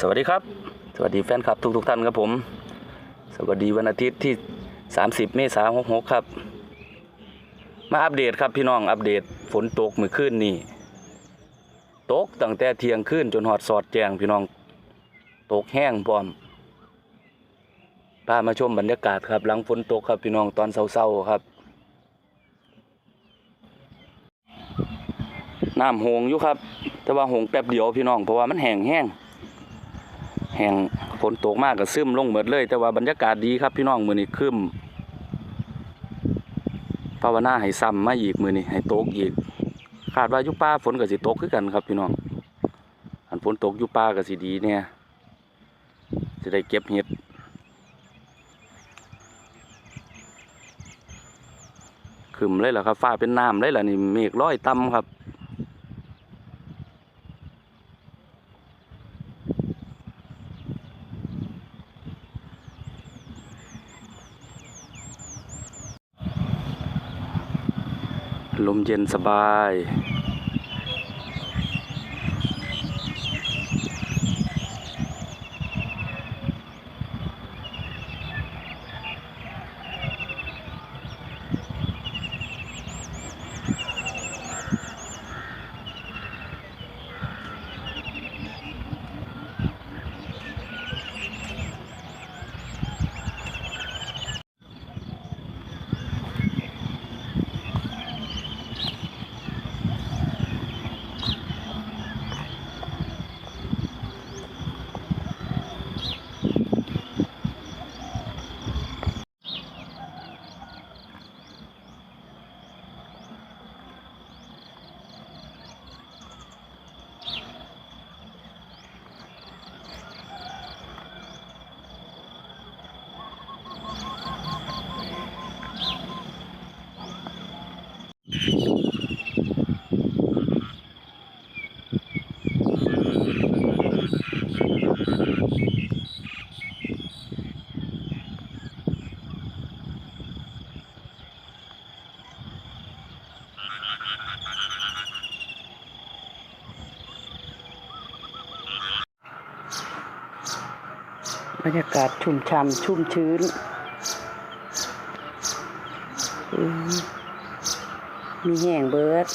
สวัสดีครับ สวัสดีแฟนคลับทุกทุกท่านครับผม สวัสดีวันอาทิตย์ที่ 30 เมษายน66ครับ มาอัปเดตครับพี่น้องอัปเดตฝนตกเมื่อคืนนี้ตกตั้งแต่เที่ยงคืนจนหอดสอดแจงพี่น้องตกแห้งพร้อมพามาชมบรรยากาศครับ หลังฝนตกครับพี่น้องตอนเช้าๆครับน้ำหงอยู่ครับ แต่ว่าหงแป๊บเดียวพี่น้องเพราะว่ามันแห้งแห้ง แห้งฝนตกมากก็ซึมลงหมดเลย แต่ว่าบรรยากาศดีครับพี่น้องมือนี้คืมภาวนาให้ซ้ำมาอีกมือนี้ให้ตกอีกคาดว่ายุป้าฝนก็สิตกคือกันครับพี่น้องอันฝนตกยุป้าก็สิดีเนี่ยจะได้เก็บเห็ดขึ้นเลยเหรอครับฟ้าเป็นน้ำเลยเหรอนี่เมฆร้อยต่ำครับ ลมเย็นสบาย บรรยากาศชุ่มช่ำชุ่มชื้น มีแห้งเบิด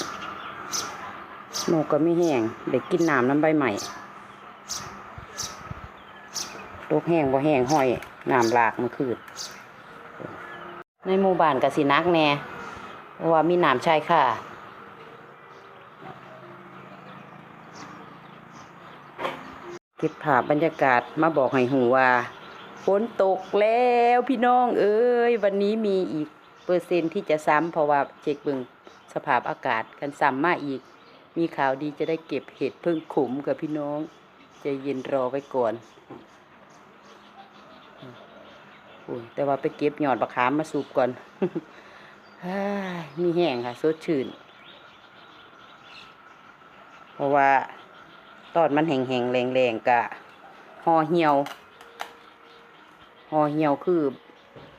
หนูก็มีแห้งเด็กกินน้ำน้ำใบใหม่ตกแห้งบ่แห้งห้อยน้ำหลากมื่อคืนในหมู่บ้านกสินักแน่ว่ามีน้ำชายค่ะ ก็บภาพบรรยากาศมาบอกให้หูว่าฝนตกแล้วพี่น้องเอ้ยวันนี้มีอีกเปอร์เซ็นที่จะซ้ำเพราะว่าเช็คเบึงสภาพอากาศกันซ้ำมาอีก มีข่าวดีจะได้เก็บเห็ดพึ่งขุมกับพี่น้องใจะเย็นรอไว้ก่อนอยแต่ว่าไปเก็บหยอดบักขามมาสูบก่อน มีแห้งค่ะสดชื่น เพราะว่า ตอนมันแห้งๆแรงๆกะหอเหี่ยวหอเหี่ยวคือ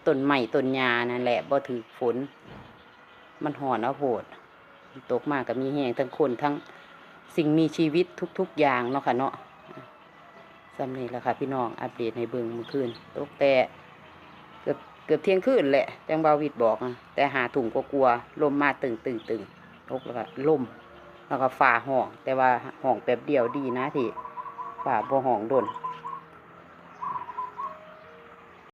ต้นใหม่ต้นยานั่นแหละบ่ถือฝน มันหอนเอาโพดตกมากกับมีแห้งทั้งคนทั้งสิ่งมีชีวิตทุก ๆ อย่างเนาะค่ะเนาะสำเนี้แหละค่ะพี่น้องอัปเดตให้เบิ่งเมื่อคืนตกแต่เกือบเกือบเที่ยงคืนแหละจังบาวิดบอกอะแต่หาถุงก็กลัวๆลมมาตึงตึงตึงตกแล้วก็ลม แล้วก็ฝ่าห้อง แต่ว่าห้องแป๊บเดียวดีนะที่ฝ่าบ่ห้องโดน